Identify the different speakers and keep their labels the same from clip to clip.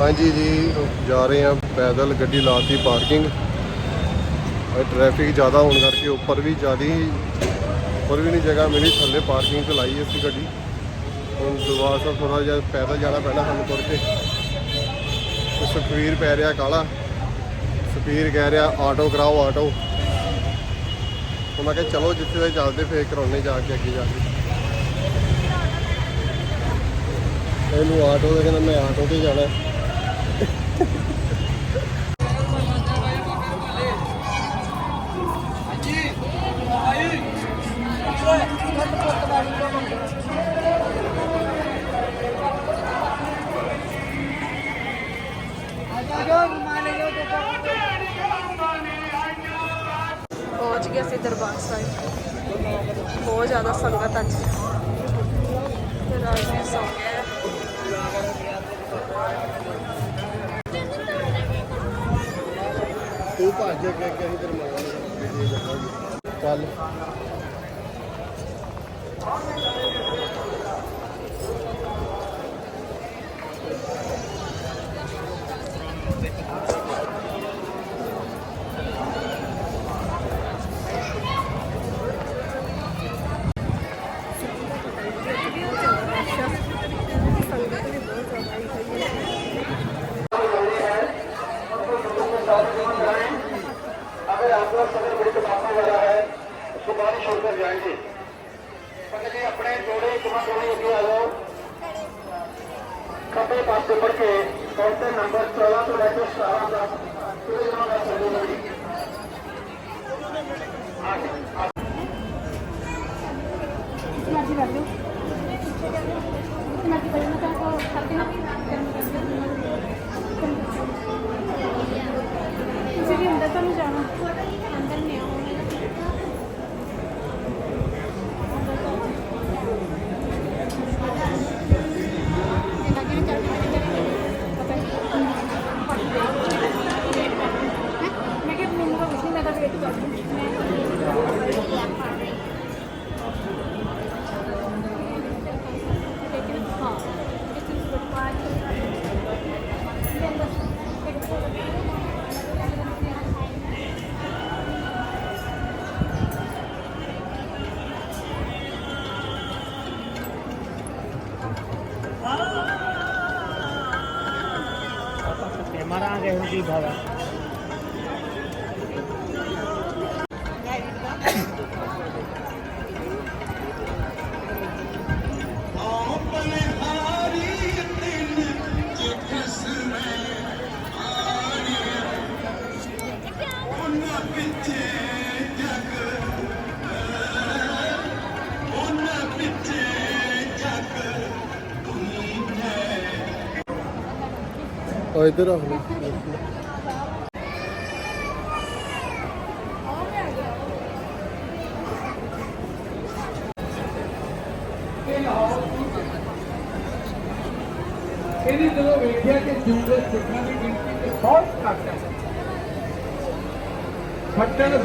Speaker 1: ਹਾਂਜੀ ਜੀ ਜਾ ਰਹੇ ਆ ਪੈਦਲ ਗੱਡੀ ਲਾਤੀ ਪਾਰਕਿੰਗ ਇਹ ਟ੍ਰੈਫਿਕ ਜ਼ਿਆਦਾ ਹੋਣ ਕਰਕੇ ਉੱਪਰ ਵੀ ਜ਼ਿਆਦਾ, ਉੱਪਰ ਵੀ ਨਹੀਂ ਜਗ੍ਹਾ ਮਿਲੀ, ਥੱਲੇ ਪਾਰਕਿੰਗ ਤੇ ਲਾਈ ਅਸੀਂ ਗੱਡੀ। ਹੁਣ ਦੁਬਾਰਾ ਤੋਂ ਥੋੜਾ ਜਿਹਾ ਪੈਦਲ ਜਾਣਾ ਪੈਣਾ ਸਾਨੂੰ ਤੁਰ ਕੇ। ਤੇ ਸੁਖਵੀਰ ਪੈ ਰਿਹਾ ਕਾਲਾ। ਸੁਖਵੀਰ ਕਹਿ ਰਿਹਾ ਆਟੋ ਕਰਾਓ ਆਟੋ ਉਹ ਮੈਂ ਚਲੋ, ਜਿੱਥੇ ਦੇ ਚੱਲਦੇ, ਫੇਰ ਕਰਾਉਣੇ ਜਾ ਕੇ ਅੱਗੇ ਜਾ ਕੇ। ਇਹਨੂੰ ਆਟੋ ਦੇ ਕਹਿੰਦਾ, ਮੈਂ ਆਟੋ ਤੇ ਜਾਣਾ
Speaker 2: ਪਹੁੰਚ ਗਏ ਅਸੀਂ ਦਰਬਾਰ ਸਾਹਿਬ। ਬਹੁਤ ਜ਼ਿਆਦਾ ਸੰਗਤ ਅੱਜ। ਤੇ ਰਾਜਵੀਰ ਸੌਂ ਗਿਆ
Speaker 1: ਤੂੰ ਭੱਜ ਕੇ ਅੱਗੇ ਅਸੀਂ ਤੇਰੇ ਮਗਰ ਚੱਲ।
Speaker 3: आपका सदर बड़ी वाला है, उसको बाहर छोड़कर जाएँगे। पंडित जी अपने जोड़े जमा जोड़े अगे आ जाओ खब्बे पासे बढ़ के काउंटर नंबर चौदह तो लेकर सतारह तक पूरे जमा कर सकते हो
Speaker 4: ਮਰਾਂਗੇ ਹੁਣ ਕੀ ਭਾਵਾ
Speaker 1: ਉਹ ਇੱਧਰ ਆ ਹੁਣ
Speaker 4: ਇਹਨੇ ਜਦੋਂ ਵੇਖਿਆ ਕਿ ਜੂਦੇ ਸਿੱਖਾਂ ਦੀ ਗਿਣਤੀ ਤੇ ਬਹੁਤ ਘੱਟ ਹੈ ਫੱਟਣ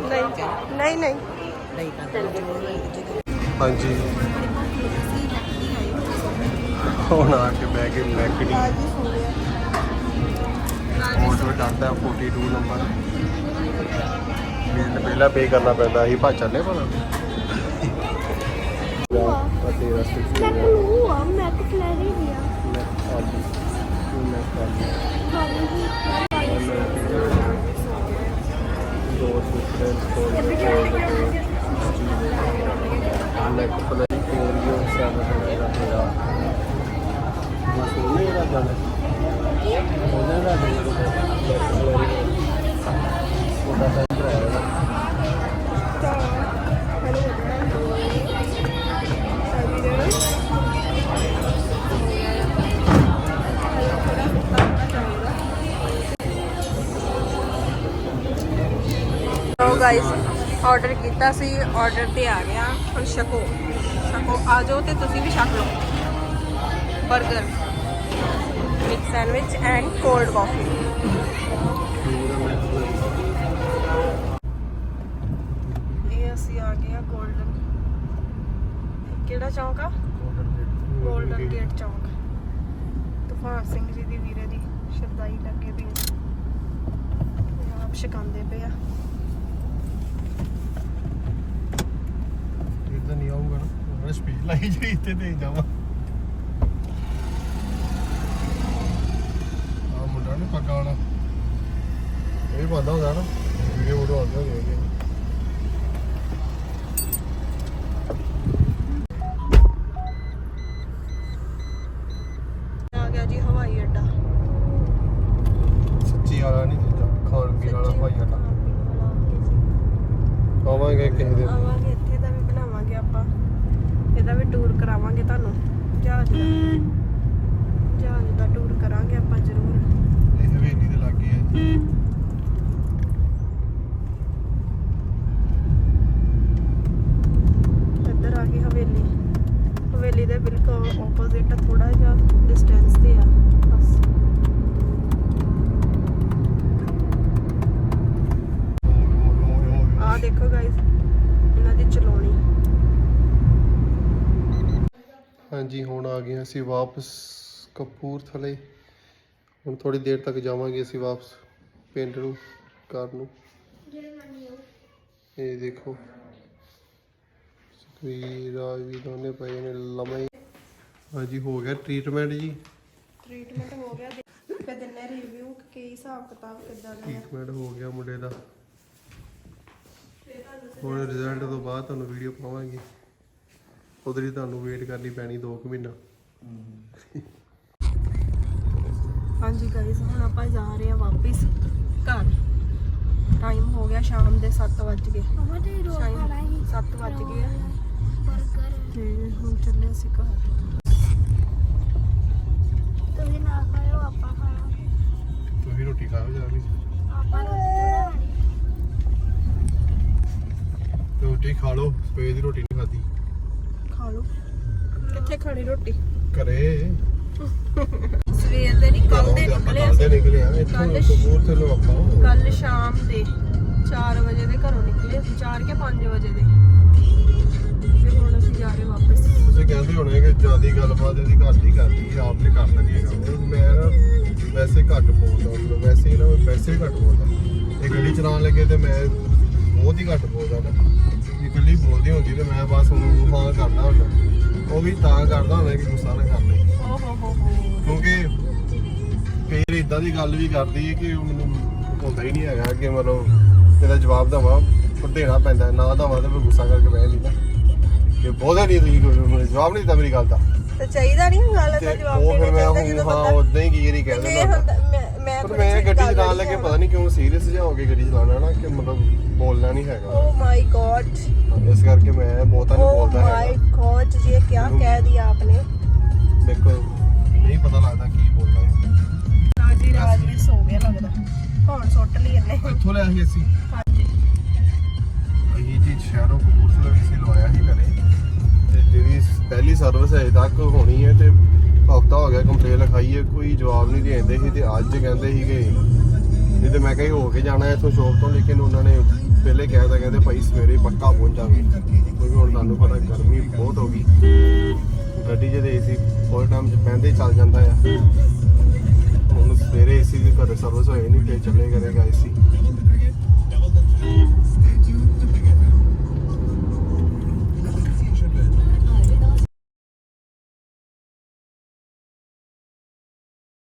Speaker 2: ਨਹੀਂ ਨਹੀਂ ਨਹੀਂ।
Speaker 1: ਹਾਂਜੀ। ਹੁਣ ਆ ਕੇ ਬਹਿ ਕੇ ਮੈਕਡੀ
Speaker 2: ਰਾਜੀ ਸੋ ਗਿਆ
Speaker 1: ਆਰਡਰ ਕਰਤਾ 42 ਨੰਬਰ ਬਿੱਲ ਪਹਿਲਾਂ ਪੇ ਕਰਨਾ ਪੈਂਦਾ ਸੀ ਭਾ ਚੱਲੇ ਭਲਾ। ਅਤੇ ਰਸਤੇ ਚ
Speaker 5: ਮੈਂ ਕਲੂ ਆ ਮੈਂ ਕਿ ਫਲੈਰੀ ਵੀ ਆ
Speaker 1: ਮੈਂ ਖਾਲੀ ਮੈਂ ਖਾਲੀ
Speaker 5: ਖਾਲੀ ਹੀ
Speaker 1: ਦੋ ਸੁਪਰ ਕੋਲ ਲੈਕ ਪਲੇ ਕੋਰੀਓ ਸੈਵਨ ਦਾ ਤੇਰਾ ਬਸ ਉਹਨੇ ਇਹਦਾ ਜਾਣਾ ਉਹਨੇ ਦਾ ਉਹਦਾ
Speaker 2: ਗਾਇਸ ਆਰਡਰ ਕੀਤਾ ਸੀ ਆਰਡਰ ਤੇ ਆ ਗਿਆ ਹੁਣ ਛਕੋ ਛਕੋ ਆ ਜਾਓ ਤੇ ਤੁਸੀਂ ਵੀ ਛਕ ਲਓ। Burger with sandwich and cold coffee ਇਹ ਅਸੀਂ ਆ ਗਏ ਆ 골ਡਨ ਕਿਹੜਾ ਚੌਂਕ ਆ? 골ਡਨ ਗੇਟ ਚੌਂਕ। ਤੂਫਾਨ ਸਿੰਘ ਜੀ ਦੀ ਵੀਰੇ ਦੀ ਸ਼ਰਦਾਈ ਲੱਗੇ ਪਈ ਆਪ ਛਕਾਉਂਦੇ ਪਏ ਆ।
Speaker 1: ਇਦਾਂ ਨਹੀਂ ਆਊਗਾ ਨਾ। ਮੈਂ ਸਪੀਡ ਲਾਈ ਜਿਹੜੀ ਇੱਥੇ ਦੇ ਜਾਵਾਂ। ਆ ਮੁੰਡਾ ਨੇ ਪੱਕਾ ਵਾਲਾ। ਇਹ ਬੰਦਾ ਹੁੰਦਾ ਨਾ। ਵੀਡੀਓ ਵੀਡੀਓ ਆਉਂਦੇ ਹੁੰਦੇ ਹੈਗੇ
Speaker 2: ਆ ਗਿਆ ਜੀ ਹਵਾਈ ਅੱਡਾ
Speaker 1: ਸੱਚੀ ਵਾਲਾ ਨਹੀਂ ਜਿੱਦਾਂ ਖਾਣ ਪੀਣ ਵਾਲਾ ਭਾਈ ਅੱਡਾ ਆਵਾਂਗੇ ਕਿਸੇ ਦਿਨ
Speaker 2: ਆਵਾਂਗੇ ਇੱਥੇ ਦਾ ਵੀ ਬਣਾਵਾਂਗੇ ਆਪਾਂ ਇਹਦਾ ਵੀ ਟੂਰ ਕਰਾਵਾਂਗੇ ਤੁਹਾਨੂੰ ਜਹਾਜ਼ ਦਾ ਜਹਾਜ਼ ਦਾ ਟੂਰ ਕਰਾਂਗੇ ਆਪਾਂ ਜ਼ਰੂਰ
Speaker 1: ਇਹ ਹਵੇਲੀ ਦੇ ਲਾਗੇ ਹੈ
Speaker 2: ਇੱਧਰ ਆ ਗਈ ਹਵੇਲੀ ਹਵੇਲੀ ਦੇ ਬਿਲਕੁਲ ਆਪੋਜ਼ਿਟ ਥੋੜਾ ਜਿਹਾ ਡਿਸਟੈਂਸ ਤੇ ਆ ਬਸ ਆ ਦੇਖੋ ਗਾਇਸ ਇਹਨਾਂ ਦੀ ਚਲਾਉਣੀ
Speaker 1: ਹਾਂਜੀ ਹੁਣ ਆ ਗਏ ਅਸੀਂ ਵਾਪਸ ਕਪੂਰਥਲੇ। ਹੁਣ ਥੋੜੀ ਦੇਰ ਤੱਕ ਜਾਵਾਂਗੇ ਅਸੀਂ ਵਾਪਸ ਪਿੰਡ ਨੂੰ ਘਰ ਨੂੰ। ਇਹ ਦੇਖੋ ਸੁਖਵੀਰ ਰਾਜ ਵੀ ਦੋਨੇ ਪਏ ਨੇ ਲੰਮੇ ਹਾਂਜੀ ਹੋ ਗਿਆ ਟ੍ਰੀਟਮੈਂਟ ਜੀ।
Speaker 2: ਟ੍ਰੀਟਮੈਂਟ ਹੋ ਗਿਆ ਫਿਰ ਦਿੰਨੇ ਰਿਵਿਊ ਕੀ ਹਿਸਾਬ ਕਿਤਾਬ ਕਿੱਦਾਂ ਦਾ ਹੈ।
Speaker 1: ਟ੍ਰੀਟਮੈਂਟ ਹੋ ਗਿਆ ਮੁੰਡੇ ਦਾ। ਹੁਣ ਰਿਜ਼ਲਟ ਤੋਂ ਬਾਅਦ ਤੁਹਾਨੂੰ ਵੀਡੀਓ ਪਾਵਾਂਗੇ। ਉਧਰ ਹੀ ਤੁਹਾਨੂੰ ਵੇਟ ਕਰਨੀ ਪੈਣੀ 2 ਕੁ ਮਹੀਨਾ।
Speaker 2: ਹਾਂਜੀ ਗਾਇਸ ਹੁਣ ਆਪਾਂ ਜਾ ਰਹੇ ਹਾਂ ਵਾਪਸ ਘਰ। ਟਾਈਮ ਹੋ ਗਿਆ ਸ਼ਾਮ ਦੇ 7 ਵੱਜ ਗਏ।
Speaker 5: ਮਮਾ ਤੇ ਖਾਣਾ ਹੀ।
Speaker 2: ਸੱਤ ਵੱਜ ਗਏ ਆ।
Speaker 5: 버ਗਰ
Speaker 2: ਤੇ ਹੁਣ ਚੱਲੇ ਅਸੀਂ ਘਰ।
Speaker 5: ਤੁਸੀਂ ਨਾ ਖਾਓ ਆਪਾਂ ਖਾਣਾ।
Speaker 1: ਤੁਸੀਂ ਰੋਟੀ ਖਾਓ ਜਾ ਵੀ
Speaker 5: ਆਪਾਂ ਰੋਟੀ
Speaker 1: ਰੋਟੀ ਖਾ ਲਓ ਸਵੇਰ ਦੀ ਰੋਟੀ ਨਹੀਂ ਖਾਦੀ
Speaker 2: ਖਾ ਲਓ। ਕਿੱਥੇ ਖਾਣੀ ਰੋਟੀ?
Speaker 1: ਘਰੇ।
Speaker 2: ਸਵੇਰ ਦੇ ਨਹੀਂ ਕੱਲ ਦੇ ਨਿਕਲੇ
Speaker 1: ਕੱਲ ਦੇ
Speaker 2: ਅਸੀਂ।
Speaker 1: ਨਿਕਲੇ ਆ ਇੱਥੋਂ
Speaker 2: ਕੱਲ੍ਹ
Speaker 1: ਕਪੂਰਥਲੇ ਆਪਾਂ
Speaker 2: ਕੱਲ ਸ਼ਾਮ ਦੇ 4 ਵਜੇ ਦੇ ਘਰੋਂ ਨਿਕਲੇ ਅਸੀਂ 4 ਕੇ 5 ਵਜੇ ਦੇ। ਫਿਰ ਹੁਣ ਅਸੀਂ ਜਾ ਰਹੇ ਵਾਪਸ।
Speaker 1: ਤੁਸੀਂ ਕਹਿੰਦੇ ਹੋਣੇ ਕਿ ਜਿਆਦੀ ਗੱਲਬਾਤ ਇਹਦੀ ਘੱਟ ਹੀ ਕਰਦੀ ਹੈ ਆਪ ਨੇ ਕਰ ਲੈਣੀ ਹੈਗਾ ਮੈਂ ਨਾ ਵੈਸੇ ਘੱਟ ਬੋਲਦਾ ਹੁੰਦਾ ਵੈਸੇ ਨਾ ਮੈਂ ਵੈਸੇ ਹੀ ਘੱਟ ਬੋਲਦਾ ਇਹ ਗੱਡੀ ਚਲਾਉਣ ਲੱਗੇ ਤੇ ਮੈਂ ਬਹੁਤ ਹੀ ਘੱਟ ਬੋਲਦਾ ਨਾ ਇਕੱਲੀ ਬੋਲਦੀ ਹੁੰਦੀ ਤੇ ਮੈਂ ਬਸ ਉਹਨੂੰ ਹਾਂ ਕਰਦਾ ਹੁੰਦਾ। ਉਹ ਵੀ ਤਾਂ ਕਰਦਾ ਹੁੰਦਾ ਕਿ ਗੁੱਸਾ ਨਾ ਕਰ ਲੈ
Speaker 2: ਓ ਹੋ ਹੋ ਹੋ
Speaker 1: ਕਿਉਂਕਿ ਵਾਰ ਇਦਾਂ ਦੀ ਗੱਲ ਵੀ ਕਰਦੀ ਹੈ ਕਿ ਉਹ ਮੈਨੂੰ ਹੁੰਦਾ ਹੀ ਨਹੀਂ ਹੈਗਾ ਕਿ ਮਤਲਬ ਇਹਦਾ ਜਵਾਬ ਦਵਾਂ ਦੇਣਾ ਪੈਂਦਾ ਨਾ ਦਵਾਂ ਤਾਂ ਮੈਂ ਗੁੱਸਾ ਕਰਕੇ ਬਹਿ ਨਾ ਕਿ ਬੋਲੇ ਨਹੀਂ ਤੁਸੀਂ ਕੋਈ ਜਵਾਬ ਨਹੀਂ ਦਿੱਤਾ ਮੇਰੀ ਗੱਲ ਦਾ।
Speaker 2: ਤੇ ਚਾਹੀਦਾ ਨਹੀਂ ਗੱਲ ਦਾ ਜਵਾਬ
Speaker 1: ਉਹ ਫਿਰ
Speaker 2: ਦੇਣਾ ਚਾਹੀਦਾ ਜਦੋਂ
Speaker 1: ਹਾਂ
Speaker 2: ਬੰਦਾ
Speaker 1: ਉਦਾਂ ਹੀ ਕੀ ਨਹੀਂ ਕਹਿ ਚਲਾਉਣ ਲੱਗੇ ਪਤਾ ਨਹੀਂ ਕਿਉਂ ਸੀਰੀਅਸ ਜਿਹਾ ਹੋ ਕੇ ਗੱਡੀ ਚਲਾਉਣਾ ਨਾ ਕਿ ਮਤਲਬ ਬੋਲਣਾ ਨਹੀਂ ਹੈਗਾ।
Speaker 2: ਓ ਮਾਈ ਗॉड
Speaker 1: ਇਸ ਕਰਕੇ ਮੈਂ ਬਹੁਤਾ ਨਹੀਂ
Speaker 2: ਓ
Speaker 1: ਬੋਲਦਾ
Speaker 2: ਮਾਈ
Speaker 1: ਹੈਗਾ।
Speaker 2: गॉड ये क्या कह दिया आपने
Speaker 1: ਮੇਰੇ ਨਹੀਂ ਪਤਾ ਲੱਗਦਾ ਕੀ ਬੋਲਣਾ। ਹੈ
Speaker 2: ਰਾਜੀ ਰਾਜ ਵਿੱਚ ਸੋ ਗਿਆ ਲੱਗਦਾ। ਹੁਣ ਸੁੱਟ ਲਈ ਇਹਨੇ।
Speaker 1: ਇੱਥੋਂ ਲਿਆ ਸੀ ਅਸੀਂ?
Speaker 2: ਹਾਂਜੀ।
Speaker 1: ਇਹ ਜੀ ਸ਼ਹਿਰੋਂ ਕਪੂਰਥਲਾ ਵੀ ਸੀ ਲਵਾਇਆ ਸੀ ਘਰੇ। ਤੇ ਜਿਹੜੀ ਪਹਿਲੀ ਸਰਵਿਸ ਹੈ ਤੱਕ ਹੋਣੀ ਹੈ ਤੇ ਹਫਤਾ ਹੋ ਗਿਆ ਕੰਪਲੇਨ ਲਿਖਾਈ ਹੈ ਕੋਈ ਜਵਾਬ ਨਹੀਂ ਦੇਂਦੇ ਸੀ ਤੇ ਅੱਜ ਕਹਿੰਦੇ ਸੀਗੇ ਨਹੀਂ ਤੇ ਮੈਂ ਕਹੀ ਹੋ ਕੇ ਜਾਣਾ ਇੱਥੋਂ ਸ਼ੋਪ ਤੋਂ, ਲੇਕਿਨ ਉਹਨਾਂ ਨੇ ਪਹਿਲੇ ਕਿਹਾ ਤਾਂ ਕਹਿੰਦੇ ਭਾਈ ਸਵੇਰੇ ਪੱਕਾ ਪਹੁੰਚਾਂਗੇ ਕਿਉਂਕਿ ਹੁਣ ਤੁਹਾਨੂੰ ਪਤਾ ਗਰਮੀ ਬਹੁਤ ਹੋ ਗਈ। ਗੱਡੀ 'ਚ ਦੇ ਏਸੀ ਫੁੱਲ ਟਾਈਮ 'ਚ ਪੈਂਦੇ ਹੀ ਚੱਲ ਜਾਂਦਾ ਆ। ਹੁਣ ਸਵੇਰੇ ਏਸੀ ਦੀ ਘਰ ਸਰਵਿਸ ਹੋਏ ਨਹੀਂ ਤੇ ਚੱਲੇ ਕਰੇਗਾ ਏਸੀ